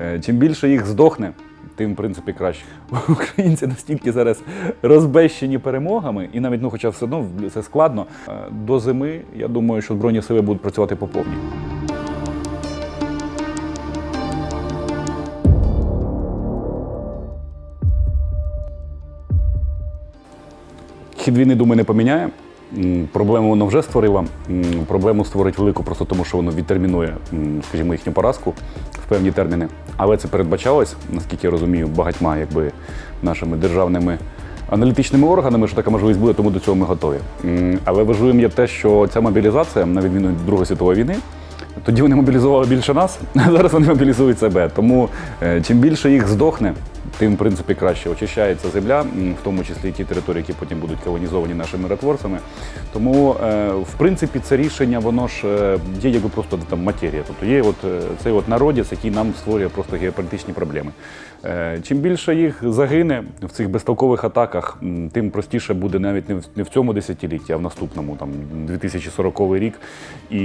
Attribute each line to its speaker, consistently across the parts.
Speaker 1: Е, Чим більше їх здохне, тим, в принципі, краще. Українці настільки зараз розбещені перемогами, і навіть, ну, хоча все одно це складно. е, До зими, я думаю, що Збройні сили будуть працювати по повній. Хід війни, думаю, не поміняє. Проблему воно вже створило. Проблему створить велику просто тому, що воно відтермінує, скажімо, їхню поразку в певні терміни. Але це передбачалось, наскільки я розумію, багатьма якби, нашими державними аналітичними органами, що така можливість буде, тому до цього ми готові. Але важливим є те, що ця мобілізація, на відміну від Другої світової війни, тоді вони мобілізували більше нас, а зараз вони мобілізують себе. Тому е, чим більше їх здохне, тим, в принципі, краще очищається земля, в тому числі і ті території, які потім будуть колонізовані нашими миротворцями. Тому, е, в принципі, це рішення, воно ж е, є якби просто там матерія. Тобто є от е, цей от народець, який нам створює просто геополітичні проблеми. Чим більше їх загине в цих безтолкових атаках, тим простіше буде навіть не в, цьому десятилітті, а в наступному, там 2040 рік. І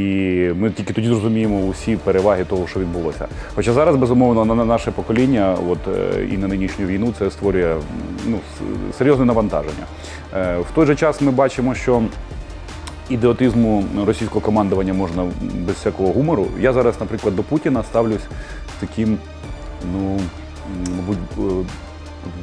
Speaker 1: ми тільки тоді зрозуміємо усі переваги того, що відбулося. Хоча зараз, безумовно, на на наше покоління, от і на нинішню війну це створює ну, серйозне навантаження. Е, В той же час ми бачимо, що ідеотизму російського командування можна без всякого гумору. Я зараз, наприклад, до Путіна ставлюсь таким, ну, мабуть, е,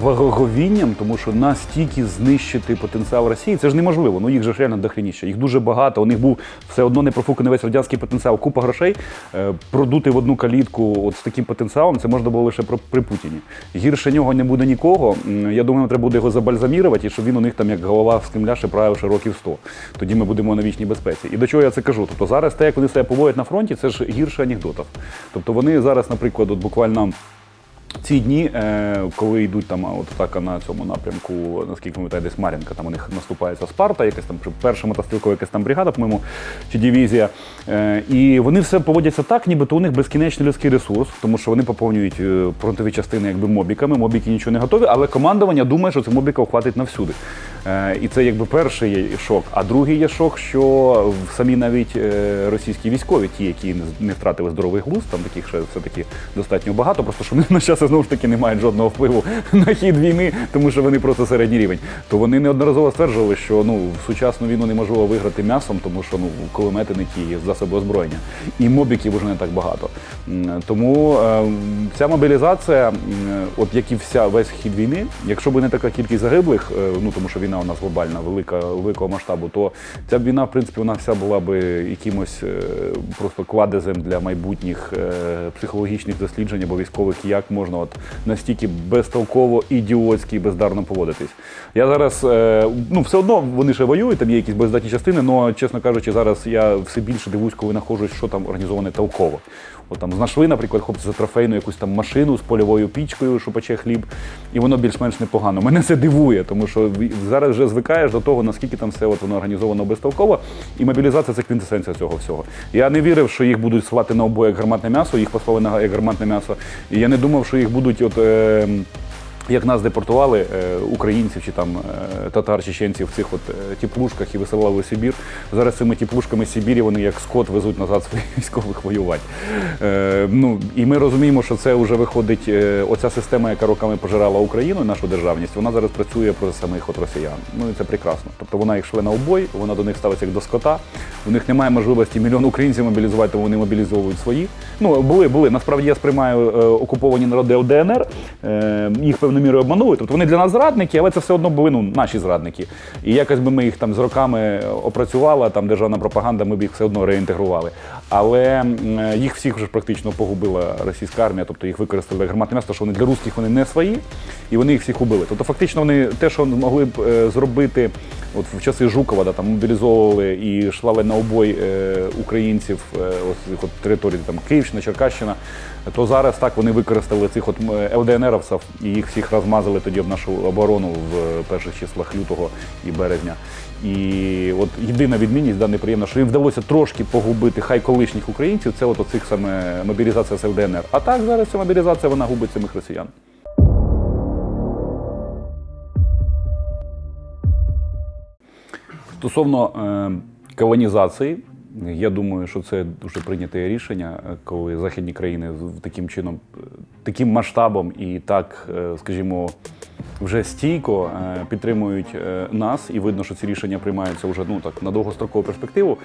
Speaker 1: благоговінням, тому що настільки знищити потенціал Росії, це ж неможливо. Ну їх же реально дохреніще. Їх дуже багато. У них був все одно не профуканий весь радянський потенціал, купа грошей. Е, Продути в одну калітку от з таким потенціалом, це можна було лише при Путіні. Гірше нього не буде нікого. Я думаю, треба буде його забальзамірувати, і щоб він у них там як голова в Кремля ще правив ще років 100. Тоді ми будемо на вічній безпеці. І до чого я це кажу? Тобто зараз те, як вони себе поводять на фронті, це ж гірше анекдотів. Тобто вони зараз, наприклад, от буквально. Ці дні, е, коли йдуть там от атака на цьому напрямку, наскільки пам'ятаю, десь Мар'їнка, там у них наступається Спарта, якась там перша мотострілкова якась там бригада, по-моєму, чи дивізія. Е, і вони все поводяться так, нібито у них безкінечний людський ресурс, тому що вони поповнюють е, фронтові частини якби мобіками. Мобіки нічого не готові, але командування думає, що це мобіка хватить навсюди. І це якби перший шок. А другий є шок, що самі навіть російські військові, ті, які не втратили здоровий глузд, там таких ще все-таки достатньо багато, просто що вони на час знову ж таки не мають жодного впливу на хід війни, тому що вони просто середній рівень. То вони неодноразово стверджували, що ну в сучасну війну неможливо виграти м'ясом, тому що ну кулемети не ті засоби озброєння. І мобіків вже не так багато. Тому е, ця мобілізація, от як і вся весь хід війни, якщо б не така кількість загиблих, е, ну тому що війна у нас глобальна, велика, великого масштабу, то ця б війна, в принципі, вона вся була би якимось е, просто кладезем для майбутніх е, психологічних досліджень або військових, як можна от настільки безтолково, ідіотськи і бездарно поводитись. Я зараз, е, ну все одно вони ще воюють, там є якісь боєздатні частини, але, чесно кажучи, зараз я все більше дивуюсь, коли знаходжусь, що там організоване толково. От там знайшли, наприклад, хлопці за трофейну якусь там машину з польовою пічкою, що пече хліб, і воно більш-менш непогано. Мене це дивує, тому що зараз вже звикаєш до того, наскільки там все от воно організовано безтолково, і мобілізація це квінтесенція цього всього. Я не вірив, що їх будуть слати на обоє як гарматне м'ясо, їх послали на як гарматне м'ясо. І я не думав, що їх будуть от. Е, як нас депортували е, українців чи там е, татар, чеченців в цих от е, тіплушках і висилали в Сибір. Зараз цими тіплушками Сибірі вони як скот везуть назад своїх військових воювати. Ну, і ми розуміємо, що це вже виходить оця система, яка роками пожирала Україну, нашу державність, вона зараз працює проти самих от росіян. Ну і це прекрасно. Тобто вона їх шле на обой, вона до них ставиться як до скота. У них немає можливості мільйон українців мобілізувати, тому вони мобілізовують своїх. Ну, були, були. Насправді я сприймаю окуповані народи ЛДНР, е, їх певною мірою обманули. Тобто вони для нас зрадники, але це все одно були ну, наші зрадники. І якось би ми їх там з роками опрацювали, там державна пропаганда, ми б їх все одно реінтегрували. Але е, їх всіх вже практично погубила російська армія, тобто їх використали як гарматне м'ясо, що вони для русських вони не свої, і вони їх всіх убили. Тобто, фактично, вони те, що могли б е, зробити от в часи Жукова, да, там мобілізовували і шлали на обой е, українців цих от територій, там Київщина, Черкащина, то зараз так вони використали цих от ЛДНРовців і їх всіх розмазали тоді в нашу оборону в перших числах лютого і березня. І от єдина відмінність, да, неприємно, що їм вдалося трошки погубити хай колишніх українців, це от оцих саме мобілізація з ЛДНР. А так зараз ця мобілізація вона губить самих росіян. Стосовно е, колонізації, Я думаю, що це дуже прийняте рішення, е, коли західні країни таким чином, е, таким масштабом і так, е, скажімо, вже стійко е, підтримують е, нас, і видно, що ці рішення приймаються вже ну так на довгострокову перспективу.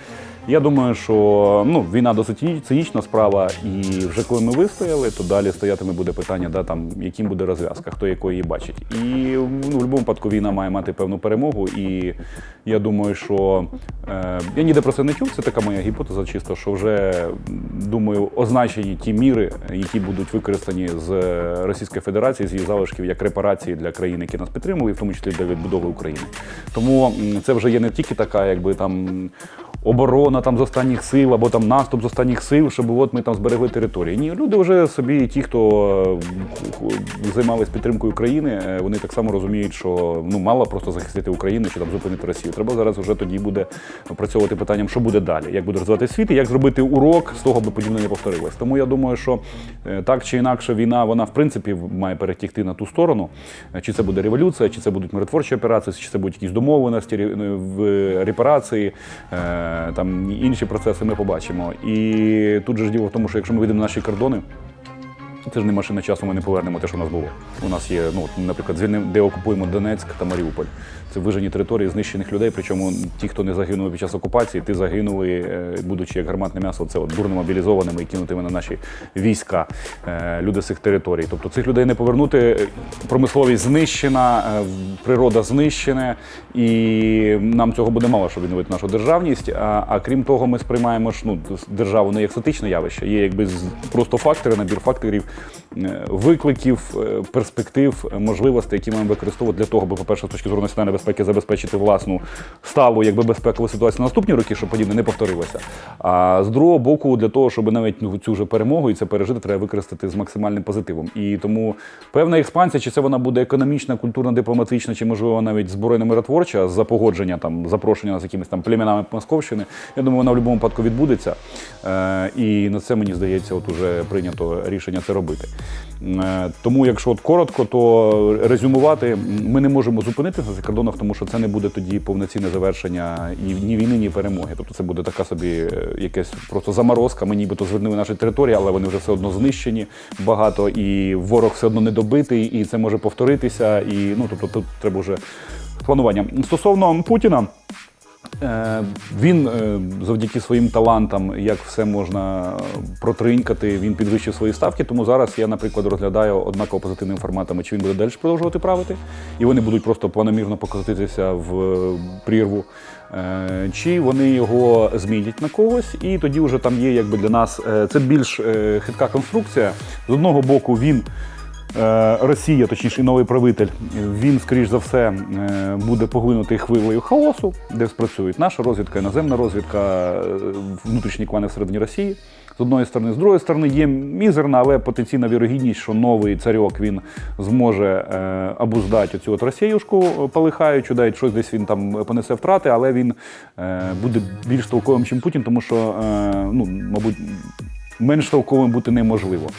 Speaker 1: Я думаю, що ну війна досить цинічна справа, і вже коли ми вистояли, то далі стоятиме буде питання, да там яким буде розв'язка, хто якої її бачить. І ну, в будь-якому випадку війна має мати певну перемогу. І я думаю, що е, я ніде про це не чув. Це така моя гіпотеза, чисто що вже думаю, означені ті міри, які будуть використані з Російської Федерації з її залишків як репарації для країн, які нас підтримували, в тому числі для відбудови України. Тому це вже є не тільки така, якби там оборона там з останніх сил або там наступ з останніх сил, щоб от ми там зберегли території. Ні, люди вже собі, ті, хто е, займались підтримкою України, е, вони так само розуміють, що ну мало просто захистити Україну чи там зупинити Росію. Треба зараз вже тоді буде опрацьовувати питанням, що буде далі, як буде розвивати світ, і як зробити урок з того, аби подібне не повторилось. Тому я думаю, що е, так чи інакше війна, вона в принципі має перетягти на ту сторону. Чи це буде революція, чи це будуть миротворчі операції, чи це будуть якісь домовленості репарації, там інші процеси ми побачимо. І тут же ж діло в тому, що якщо ми вийдемо на наші кордони. Це ж не машина часу, ми не повернемо те, що у нас було. У нас є, ну, наприклад, звільним, де окупуємо Донецьк та Маріуполь. Це вижені території знищених людей. Причому ті, хто не загинули під час окупації, ти загинули, е, будучи як гарматне м'ясо, це от дурно мобілізованими і кинутими на наші війська, е, люди з цих територій. Тобто цих людей не повернути. Промисловість знищена, е, природа знищена, і нам цього буде мало, щоб відновити нашу державність. А, а крім того, ми сприймаємо ж ну, державу не як статичне явище, є якби просто фактори, набір факторів, викликів, е, перспектив, е, можливостей, які маємо використовувати для того, аби, по-перше, з точки зору національної безпеки забезпечити власну сталу якби безпекову ситуацію на наступні роки, щоб подібне не повторилося. А з другого боку, для того, щоб навіть ну, цю вже перемогу і це пережити, треба використати з максимальним позитивом. І тому певна експансія, чи це вона буде економічна, культурна, дипломатична, чи можливо навіть збройно миротворча за погодження там запрошення з якимись там племінами Московщини. Я думаю, вона в будь-якому випадку відбудеться. Е, і на це мені здається, от уже прийнято рішення це робити. Е, тому, якщо от коротко, то резюмувати ми не можемо зупинитися на цих кордонах, тому що це не буде тоді повноцінне завершення ні війни, ні перемоги. Тобто це буде така собі е, якась просто заморозка. Ми нібито звернули наші території, але вони вже все одно знищені багато, і ворог все одно не добитий, і це може повторитися. І ну тобто тут треба вже планування. Стосовно Путіна. Е, Він е, завдяки своїм талантам, як все можна протринькати, він підвищив свої ставки. Тому зараз я, наприклад, розглядаю однаково позитивними форматами, чи він буде далі продовжувати правити, і вони будуть просто планомірно покотитися в прірву, е, чи вони його змінять на когось, і тоді вже там є якби для нас це більш хитка конструкція. З одного боку, він. Е, Росія, точніше, і новий правитель, він, скоріш за все, е, буде поглинутий хвилею хаосу, де спрацюють наша розвідка, іноземна розвідка, е, внутрішні клани всередині Росії. З одної сторони, з другої сторони, є мізерна, але потенційна вірогідність, що новий царьок він зможе е, обуздати оцю от Росіюшку палихаючу, да, щось десь він там понесе втрати, але він буде більш толковим, ніж Путін, тому що, ну, мабуть, менш толковим бути неможливо.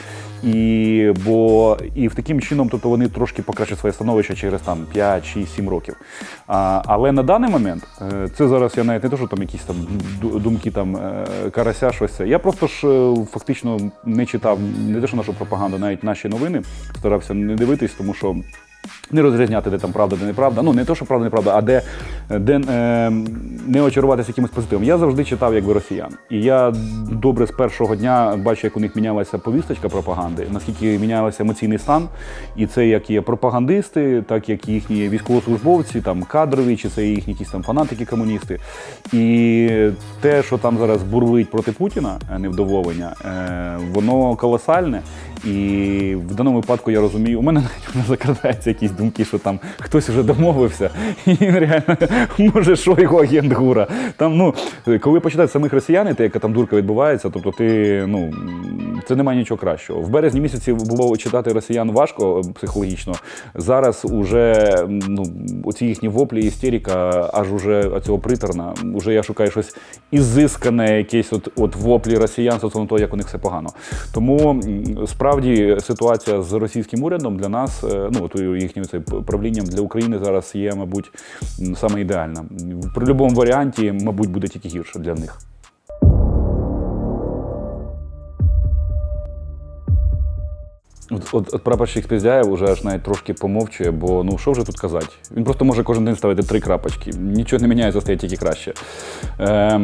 Speaker 1: І, бо, і в таким чином, тобто вони трошки покращать своє становище через там 5, 6, 7 років. А, але на даний момент, е, це зараз я навіть не те, що там якісь там думки там е, карася, щось. Я просто ж е, фактично не читав не те, що нашу пропаганду, навіть наші новини старався не дивитись, тому що. Не розрізняти, де там правда, де неправда. Ну, не то, що правда, неправда, а де, де е, не очаруватися якимось позитивом. Я завжди читав якби росіян. І я добре з першого дня бачу, як у них мінялася повісточка пропаганди, наскільки мінявся емоційний стан. І це як є пропагандисти, так як їхні військовослужбовці, там кадрові, чи це їхні якісь там фанатики, комуністи. І те, що там зараз бурлить проти Путіна, е, невдоволення, е, воно колосальне. І в даному випадку я розумію, у мене навіть закрадається якісь думки, що там хтось вже домовився, і він реально може, що його агент гура. Там, ну, коли почитають самих росіян, те, яка там дурка відбувається, тобто ти, ну, це немає нічого кращого. В березні місяці було читати росіян важко е, психологічно. Зараз уже ну, оці їхні воплі, істерика, аж уже цього приторна. Уже я шукаю щось ізискане, якесь от, от воплі росіян стосовно того, як у них все погано. Тому справді ситуація з російським урядом для нас, е, ну от їхнім цей правлінням для України зараз є, мабуть, саме ідеальна. При будь-якому варіанті, мабуть, буде тільки гірше для них. От, от, от прапорщик Спіздяєв уже аж навіть трошки помовчує, бо ну що вже тут казати? Він просто може кожен день ставити три крапочки. Нічого не міняється, стає тільки краще. Е,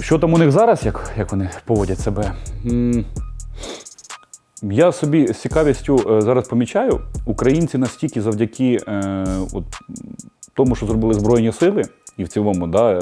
Speaker 1: Що там у них зараз, як як вони поводять себе? М я собі з цікавістю е, зараз помічаю, українці настільки завдяки е, от, тому, що зробили Збройні сили, і в цілому да, е,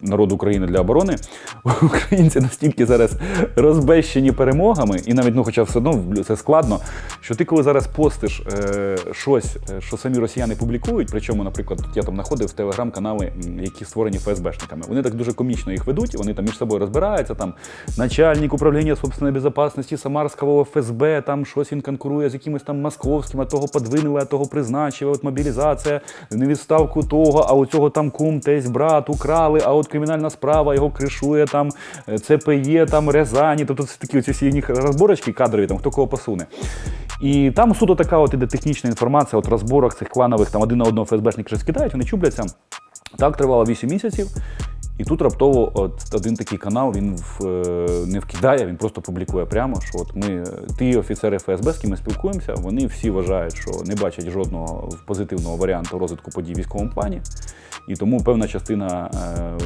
Speaker 1: народ України для оборони, українці настільки зараз розбещені перемогами, і навіть, ну, хоча все одно це складно, що ти коли зараз постиш е, щось, е, що самі росіяни публікують, причому, наприклад, я там знаходив телеграм-канали, які створені ФСБшниками. Вони так дуже комічно їх ведуть, вони там між собою розбираються, там начальник управління собственної безпечності Самарського ФСБ, там щось він конкурує з якимось там московським, а того подвинули, а того призначили, от мобілізація, не відставку того, а у цього там кум, тесь, брат, украли, а от кримінальна справа його кришує там е, ЦПЄ, там Рязані. Тобто це такі оці всі розборочки кадрові, там хто кого посуне. І там суто така от іде технічна інформація, от розборах цих кланових, там один на одного ФСБшники щось кидають, вони чубляться. Так тривало 8 місяців. І тут раптово от один такий канал він в, е, не вкидає, він просто публікує прямо, що от ми, е, ті офіцери ФСБ, з ким ми спілкуємося, вони всі вважають, що не бачать жодного позитивного варіанту розвитку подій військовому плані. І тому певна частина е,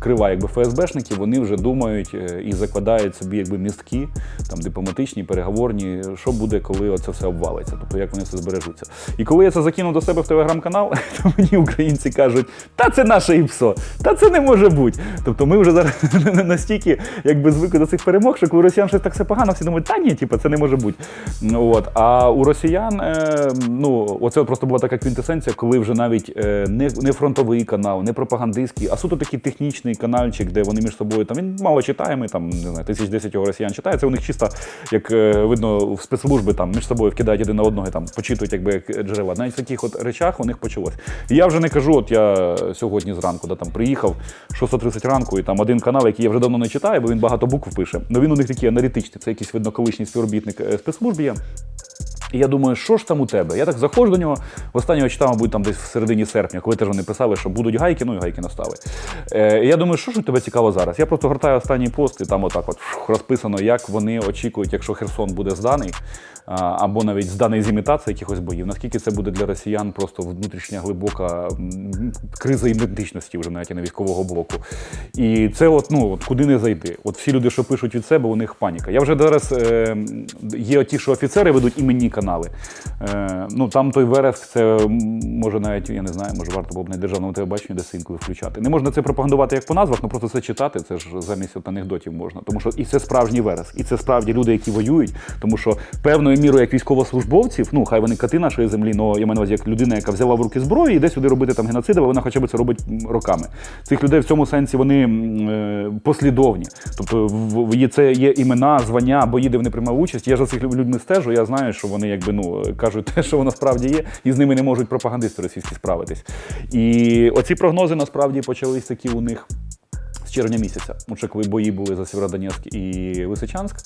Speaker 1: крива якби ФСБшників, вони вже думають і закладають собі якби містки, там дипломатичні, переговорні, що буде, коли оце все обвалиться, тобто як вони все збережуться. І коли я це закинув до себе в телеграм-канал, то мені українці кажуть, та це наше ІПСО, та це не може бути. Тобто ми вже зараз настільки якби звикли до цих перемог, що коли росіян щось так все погано, всі думають, та ні, типу, це не може бути. Ну, От. А у росіян, е, ну, оце просто була така квінтесенція, коли вже навіть е, не, не фронтовий канал, не пропагандистський, а суто такий технічний каналчик, де вони між собою там він мало читаємий, там не знаю, тисяч десять його росіян читає. Це у них чисто, як е, видно, в спецслужби там між собою вкидають один на одного, і там почитують якби як джерела. Навіть в таких от речах у них почалось. І я вже не кажу, от я сьогодні зранку да, там приїхав 6.30 ранку, і там один канал, який я вже давно не читаю, бо він багато букв пише. Ну він у них такий аналітичний. Це якийсь видно колишній співробітник спецслужбі спецслужб є. І я думаю, що ж там у тебе? Я так заходжу до нього. Останнього читав, мабуть, там десь в середині серпня, коли теж вони писали, що будуть гайки, ну і гайки настали. Е, я думаю, що ж у тебе цікаво зараз? Я просто гортаю останній пост, і там отак от розписано, як вони очікують, якщо Херсон буде зданий, або навіть зданий з імітації якихось боїв. Наскільки це буде для росіян просто внутрішня глибока криза ідентичності, вже навіть і не військового блоку. І це от, ну, от куди не зайти. От всі люди, що пишуть від себе, у них паніка. Я вже зараз е, є ті, що офіцери ведуть іменні канали. Е, ну там той вереск, це може навіть, я не знаю, може варто було б на державному телебаченні десь інколи включати. Не можна це пропагандувати як по назвах, ну просто це читати, це ж замість от анекдотів можна. Тому що і це справжній вереск, і це справді люди, які воюють, тому що певною мірою, як військовослужбовців, ну хай вони кати нашої землі, але я маю на увазі, як людина, яка взяла в руки зброю і йде сюди робити там геноцид, але вона хоча б це робить роками. Цих людей в цьому сенсі вони е, послідовні. Тобто є це є імена, звання, бої, де вони приймали участь. Я за цих людьми стежу. Я знаю, що вони якби ну кажуть те, що воно справді є, і з ними не можуть пропагандисти російські справитись. І оці прогнози насправді почались такі у них. Червня місяця, ну коли бої були за Сєвєродонецьк і Лисичанськ.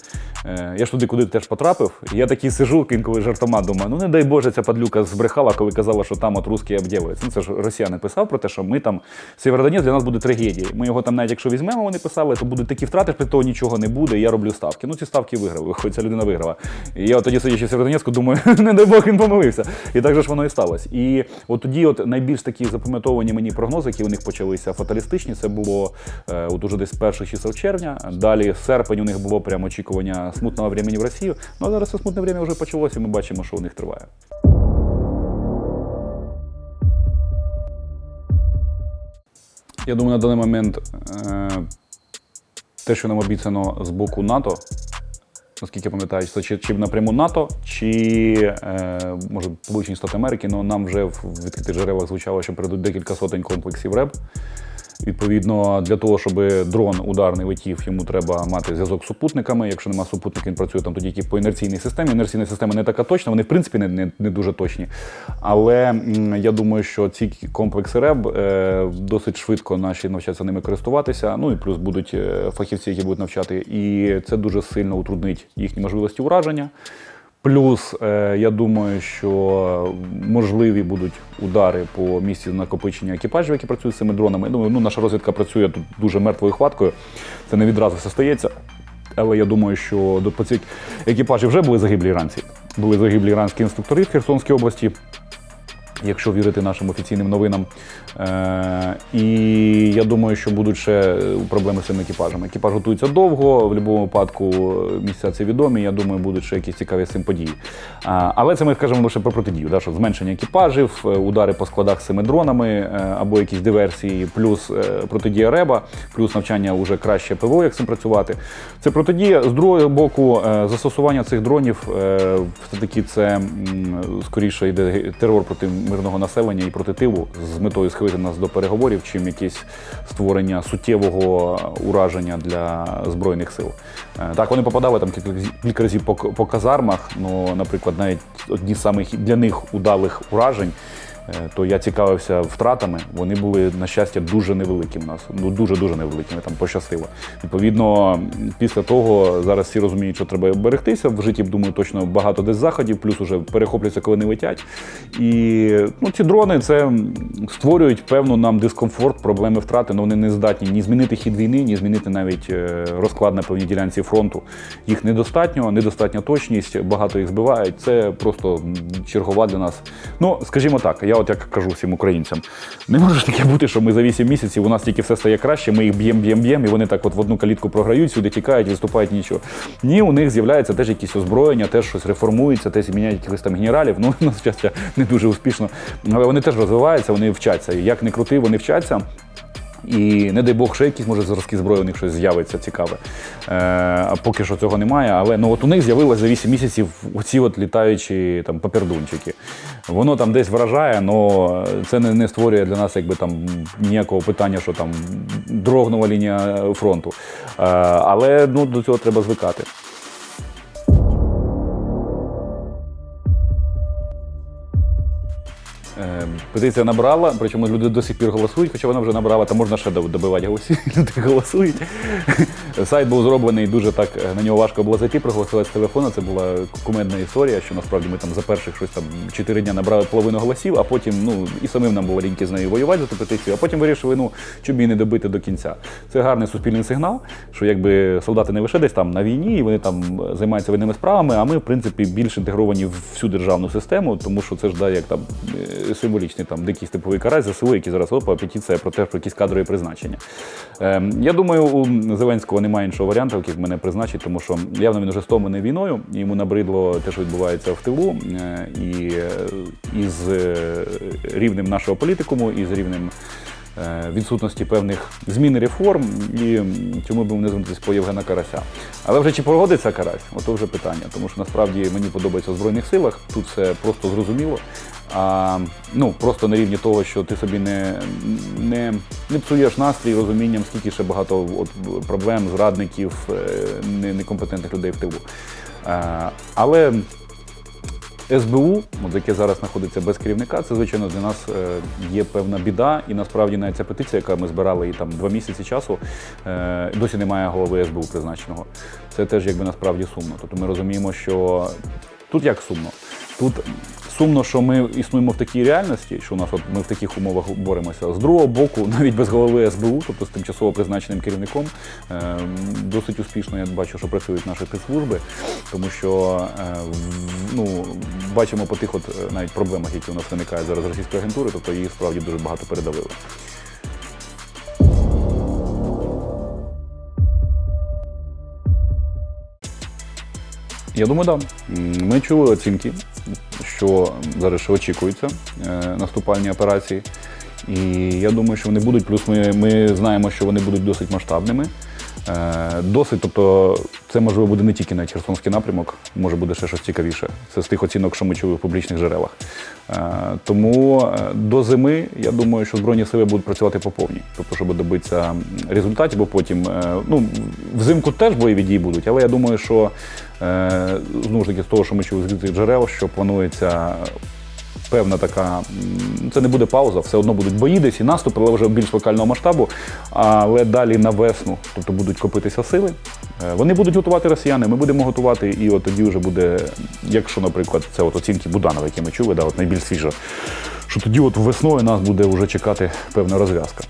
Speaker 1: Е, я ж туди куди теж потрапив. Я такий сижу, інколи жартома думаю, ну не дай Боже, ця падлюка збрехала, коли казала, що там от русські обділаються. Ну це ж росіяни писав про те, що ми там Сєвєродонецьк для нас буде трагедією. Ми його там, навіть якщо візьмемо, вони писали, то будуть такі втрати, що того нічого не буде. Я роблю ставки. Ну ці ставки виграли, хоч ця людина виграла. І я от тоді сидячи в Сєвєродонецьку, думаю, не дай Бог він помилився. І так же ж воно і сталося. І от тоді, от найбільш такі запам'ятовані мені прогнози, які у них почалися фаталістичні, це було е, от уже десь перших чисел червня. Далі серпень у них було прямо очікування смутного времени в Росію. Ну а зараз це смутне время вже почалося, і ми бачимо, що у них триває. Я думаю, на даний момент е, те, що нам обіцяно з боку НАТО, наскільки я пам'ятаю, це чи, чи напряму НАТО, чи е, може Сполучені Штати Америки, але нам вже в відкритих джерелах звучало, що прийдуть декілька сотень комплексів РЕБ. Відповідно, для того, щоб дрон ударний летів, йому треба мати зв'язок з супутниками. Якщо нема супутників, він працює там тоді тільки по інерційній системі. Інерційна система не така точна, вони в принципі не, не, не дуже точні. Але я думаю, що ці комплекси РЕБ е, досить швидко наші навчаться ними користуватися. Ну і плюс будуть е, фахівці, які будуть навчати. І це дуже сильно утруднить їхні можливості ураження. Плюс, е, я думаю, що можливі будуть удари по місці накопичення екіпажів, які працюють з цими дронами. Я думаю, ну, наша розвідка працює тут дуже мертвою хваткою. Це не відразу все стається. Але я думаю, що до екіпажі вже були загиблі іранці. Були загиблі іранські інструктори в Херсонській області. Якщо вірити нашим офіційним новинам. Е, і я думаю, що будуть ще проблеми з цим екіпажем. Екіпаж готується довго, в будь-якому випадку місця це відомі. Я думаю, будуть ще якісь цікаві з цим події. Але це ми скажемо лише про протидію. Да, що зменшення екіпажів, е, удари по складах з цими дронами е, або якісь диверсії, плюс е, протидія РЕБа, плюс навчання вже краще ПВО, як з цим працювати. Це протидія. З другого боку, е, застосування цих дронів е, все-таки це скоріше йде терор проти мирного населення і проти тилу з метою схилити нас до переговорів, чим якесь створення суттєвого ураження для збройних сил. Е, Так, вони попадали там кілька разів- по казармах. Ну, наприклад, навіть одні з самих для них удалих уражень. Е, То я цікавився втратами. Вони були, на щастя, дуже невеликі в нас. Ну дуже дуже невеликими. Там пощастило. Відповідно, після того зараз всі розуміють, що треба берегтися. В житті, думаю, точно багато десь заходів, плюс уже перехоплюються, коли не летять. І ну, ці дрони це створюють певну нам дискомфорт, проблеми втрати. Ну вони не здатні ні змінити хід війни, ні змінити навіть е, розклад на певній ділянці фронту. Їх недостатньо, недостатня точність, багато їх збивають. Це просто чергова для нас. Ну, скажімо так, я от як кажу всім українцям, не може таке бути, що ми за 8 місяців у нас тільки все стає краще, ми їх б'ємо, б'ємо, б'ємо, і вони так от в одну калітку програють, сюди тікають, виступають нічого. Ні, у них з'являється теж якісь озброєння, теж щось реформується, теж міняють якихось там генералів. Ну, на щастя, не дуже успішно. Але вони теж розвиваються, вони вчаться. Як не крути, вони вчаться. І не дай Бог, ще якісь може зразки зброї у них щось з'явиться цікаве. Е, поки що цього немає. Але ну от у них з'явилось за 8 місяців оці от літаючі там папердунчики. Воно там десь вражає, але це не, не створює для нас якби там ніякого питання, що там дрогнула лінія фронту. Е, але ну, до цього треба звикати. Петиція набрала, причому люди до сих пір голосують, хоча вона вже набрала, та можна ще доб- добивати голосів. Люди голосують. Сайт був зроблений дуже так, е, на нього важко було зайти, проголосувати з телефона. Це була кумедна історія, що насправді ми там за перших щось там 4 дня набрали половину голосів, а потім ну і самим нам було ліньки з нею воювати за ту петицію, а потім вирішили, ну щоб її не добити до кінця. Це гарний суспільний сигнал, що якби солдати не лише десь там на війні, і вони там займаються воєнними справами, а ми, в принципі, більш інтегровані в всю державну систему, тому що це ж да, як там е, символічний там дикий степовий карась ЗСУ, які зараз опа, петиція про те, про якісь кадрові призначення. Е, я думаю, у Зеленського немає іншого варіанту, як мене призначить, тому що явно він вже стомлений війною, йому набридло те, що відбувається в тилу, е, і з із е, рівнем нашого політикуму, і з рівнем е, відсутності певних змін і реформ, і м, цьому би не звернутися по Євгена Карася. Але вже чи погодиться Карась, ото вже питання, тому що насправді мені подобається в Збройних силах, тут все просто зрозуміло. А, ну, просто на рівні того, що ти собі не, не, не псуєш настрій розумінням, скільки ще багато от, проблем, зрадників, е, не- некомпетентних людей в тилу. Е, але СБУ, от яке зараз знаходиться без керівника, це звичайно для нас е, є певна біда, і насправді навіть ця петиція, яка ми збирали і там два місяці часу, е, досі немає голови СБУ призначеного. Це теж якби насправді сумно. Тобто ми розуміємо, що тут як сумно. Тут сумно, що ми існуємо в такій реальності, що у нас от ми в таких умовах боремося. З другого боку, навіть без голови СБУ, тобто з тимчасово призначеним керівником, е, досить успішно я бачу, що працюють наші спецслужби, тому що ну, бачимо по тих от е, навіть проблемах, які у нас виникають зараз російської агентури, тобто їх справді дуже багато передавили. Я думаю, так. Да. Ми чули оцінки, що зараз ще очікуються е, наступальні операції. І я думаю, що вони будуть. Плюс ми, ми знаємо, що вони будуть досить масштабними. Е, досить, тобто, це можливо буде не тільки на Херсонський напрямок, може буде ще щось цікавіше. Це з тих оцінок, що ми чули в публічних джерелах. Е, тому е, до зими я думаю, що збройні сили будуть працювати по повній, тобто, щоб добитися результатів, бо потім ну, взимку теж бойові дії будуть, але я думаю, що знову ж таки з того, що ми чули з відкритих джерел, що планується певна така, це не буде пауза, все одно будуть бої десь і наступи, але вже більш локального масштабу. Але далі на весну, тобто будуть копитися сили. Е, Вони будуть готувати росіяни, ми будемо готувати, і от тоді вже буде, якщо, наприклад, це от оцінки Буданова, які ми чули, да, от найбільш свіжо, що тоді от весною нас буде вже чекати певна розв'язка.